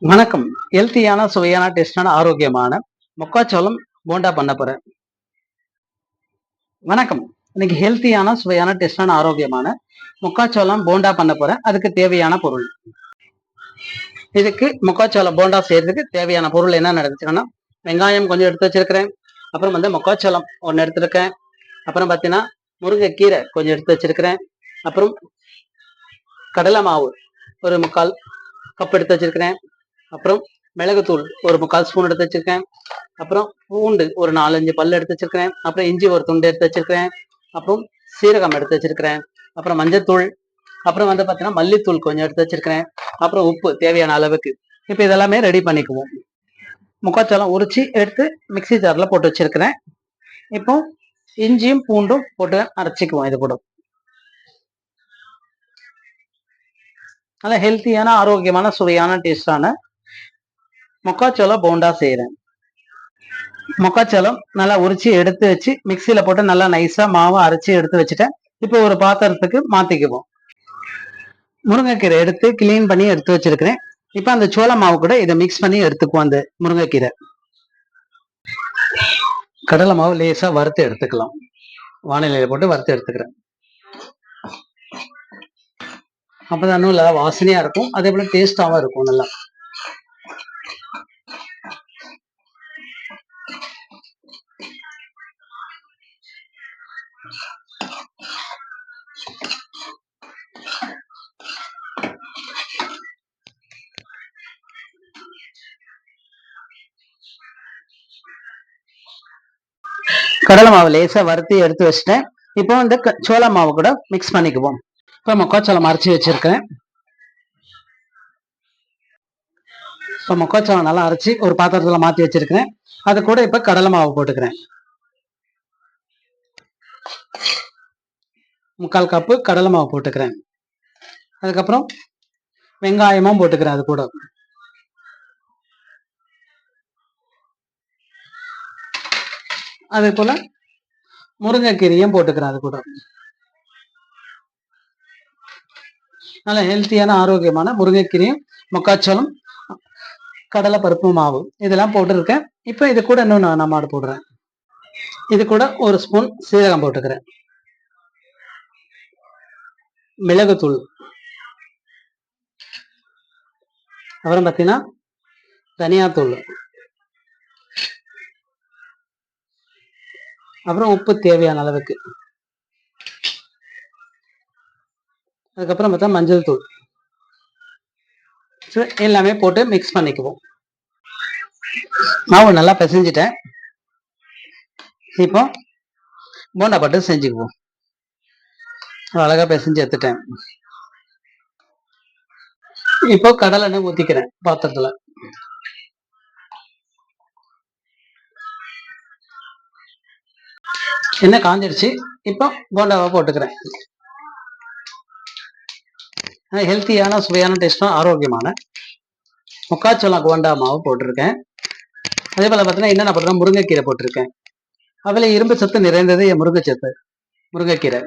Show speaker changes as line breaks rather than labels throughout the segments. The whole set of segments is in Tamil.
வணக்கம். ஹெல்த்தியான சுவையான டேஸ்டான ஆரோக்கியமான மொக்காச்சோளம் போண்டா பண்ண போறேன். வணக்கம். இன்னைக்கு ஹெல்த்தியான சுவையான டேஸ்டான ஆரோக்கியமான மொக்காச்சோளம் போண்டா பண்ண போறேன். அதுக்கு தேவையான பொருள். இதுக்கு மொக்காச்சோளம் போண்டா செய்யறதுக்கு தேவையான பொருள் என்ன நடந்துச்சுன்னா வெங்காயம் கொஞ்சம் எடுத்து வச்சிருக்கிறேன். அப்புறம் வந்து மொக்காச்சோளம் ஒன்று எடுத்திருக்கேன். அப்புறம் பார்த்தீங்கன்னா முருங்கைக்கீரை கொஞ்சம் எடுத்து வச்சிருக்கிறேன். அப்புறம் கடலை மாவு ஒரு முக்கால் கப் எடுத்து வச்சிருக்கிறேன். அப்புறம் மிளகுத்தூள் ஒரு முக்கால் ஸ்பூன் எடுத்து வச்சிருக்கேன். அப்புறம் பூண்டு ஒரு நாலஞ்சு பல் எடுத்து வச்சிருக்கிறேன். அப்புறம் இஞ்சி ஒரு துண்டு எடுத்து வச்சிருக்கிறேன். அப்புறம் சீரகம் எடுத்து வச்சிருக்கிறேன். அப்புறம் மஞ்சத்தூள் அப்புறம் வந்து பார்த்தீங்கன்னா மல்லித்தூள் கொஞ்சம் எடுத்து வச்சிருக்கிறேன். அப்புறம் உப்பு தேவையான அளவுக்கு. இப்போ இதெல்லாமே ரெடி பண்ணிக்குவோம். முக்காச்சோளம் உரிச்சு எடுத்து மிக்சி ஜாரில் போட்டு வச்சிருக்கிறேன். இப்போ இஞ்சியும் பூண்டும் போட்டு அரைச்சிக்குவோம் இது கூட. நல்ல ஹெல்த்தியான ஆரோக்கியமான சுவையான டேஸ்டான மொக்காச்சோளம் போண்டா செய்கிறேன் மொக்காச்சோளம் நல்லா உரிச்சு எடுத்து வச்சு மிக்சியில் போட்டு நல்லா நைஸாக மாவை அரைச்சி எடுத்து வச்சுட்டேன். இப்போ ஒரு பாத்திரத்துக்கு மாற்றிக்குவோம் முருங்கைக்கீரை எடுத்து கிளீன் பண்ணி எடுத்து வச்சிருக்கிறேன். இப்போ அந்த சோள மாவு கூட இதை மிக்ஸ் பண்ணி எடுத்துக்குவோம் அந்த முருங்கைக்கீரை. கடலை மாவு லேசாக வறுத்து எடுத்துக்கலாம். வானிலையில் போட்டு வறுத்து எடுத்துக்கிறேன். அப்பதான் நல்லா வாசனையாக இருக்கும். அதே போல் டேஸ்ட்டாகவும் இருக்கும் நல்லா. கடலை மாவு லேசா வறுத்து எடுத்து வச்சுட்டேன். இப்போ இந்த க- மாவு கூட மிக்ஸ் பண்ணிக்குவோம். இப்போ மொக்காச்சோளம் அரைச்சி வச்சிருக்கேன். இப்போ மொக்காச்சோளம் நல்லா அரைச்சி ஒரு பாத்திரத்துல மாத்தி வச்சுருக்கேன் அது கூட இப்போ கடலை மாவு போட்டுக்கிறேன். முக்கால் கப்பு கடலை மாவு போட்டுக்கிறேன். அதுக்கப்புறம் வெங்காயமும் போட்டுக்கிறேன் அது கூட. அதே போல முருங்கைக்கீரையும் போட்டுக்கிறேன் அது கூட. நல்ல ஹெல்த்தியான ஆரோக்கியமான முருங்கைக்கீரையும் மக்காச்சோளம் கடலை பருப்பு மாவு இதெல்லாம் போட்டிருக்கேன். இப்போ இது கூட இன்னும் நான் நான் மாடு போடுறேன். இது கூட ஒரு ஸ்பூன் சீரகம் போட்டுக்கிறேன். மிளகுத்தூள். அப்புறம் பார்த்தீங்கன்னா தனியாத்தூள். அப்புறம் உப்பு தேவையான அளவுக்கு. அதுக்கப்புறம் பார்த்தா மஞ்சள் தூள். எல்லாமே போட்டு மிக்ஸ் பண்ணிக்குவோம். மாவு நல்லா பிசைஞ்சிட்டேன். இப்போ போண்டா பட்டு செஞ்சுக்குவோம். அழகா பிசைஞ்சு எடுத்துட்டேன். இப்போ கடலை எண்ணெய் ஊத்திக்கிறேன் பாத்திரத்துல. எண்ணெய் காஞ்சிடுச்சு இப்போ போண்டாவை போட்டுக்கிறேன். ஹெல்த்தியான சுவையான டேஸ்டும் ஆரோக்கியமான முக்காச்சோளம் போண்டா மாவு போட்டிருக்கேன். அதே போல பார்த்தீங்கன்னா என்னென்ன போட்டிருக்கேன்? முருங்கைக்கீரை போட்டிருக்கேன். அதில் இரும்பு சத்து நிறைந்தது என் முருங்கை சத்து முருங்கைக்கீரை.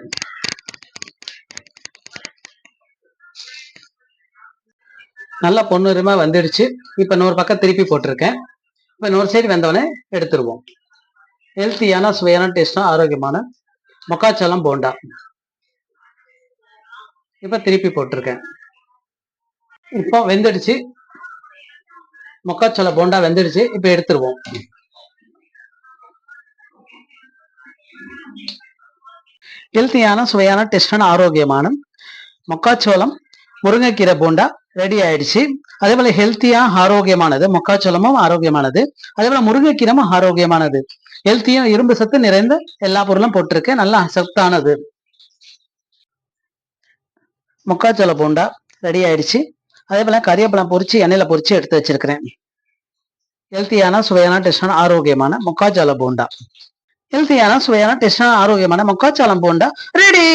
நல்லா பொன்னுரிமா வந்துடுச்சு. இப்போ இன்னொரு பக்கம் திருப்பி போட்டிருக்கேன். இப்போ நூறு சைடு வந்தவொடனே எடுத்துருவோம். ஹெல்த்தியான சுவையான டேஸ்டும் ஆரோக்கியமான மொக்காச்சோளம் போண்டா. இப்போ திருப்பி போட்டிருக்கேன். இப்போ வெந்துடுச்சு. மொக்காச்சோள போண்டா வெந்துடுச்சு. இப்போ எடுத்துருவோம். ஹெல்த்தியான சுவையான டேஸ்டான ஆரோக்கியமான மொக்காச்சோளம் முருங்கைக்கீரை போண்டா ரெடி ஆயிடுச்சு. அதே போல ஹெல்த்தியா ஆரோக்கியமானது மொக்காச்சோளமும் ஆரோக்கியமானது. அதே போல முருங்கைக்கீரமும் ஆரோக்கியமானது. ஹெல்த்தியும் இரும்பு சத்து நிறைந்த எல்லா பொருளும் போட்டிருக்கேன் நல்லா சத்தானது. முக்காச்சோள போண்டா ரெடி ஆயிடுச்சு. அதே போல கறியப்பழம் பொரிச்சு எண்ணெயில பொரிச்சு எடுத்து வச்சிருக்கிறேன். ஹெல்த்தியான சுவையான டேஸ்டான ஆரோக்கியமான முக்காச்சோள போண்டா. ஹெல்த்தியான சுவையான டேஸ்டான ஆரோக்கியமான முக்காச்சோளம் போண்டா ரெடி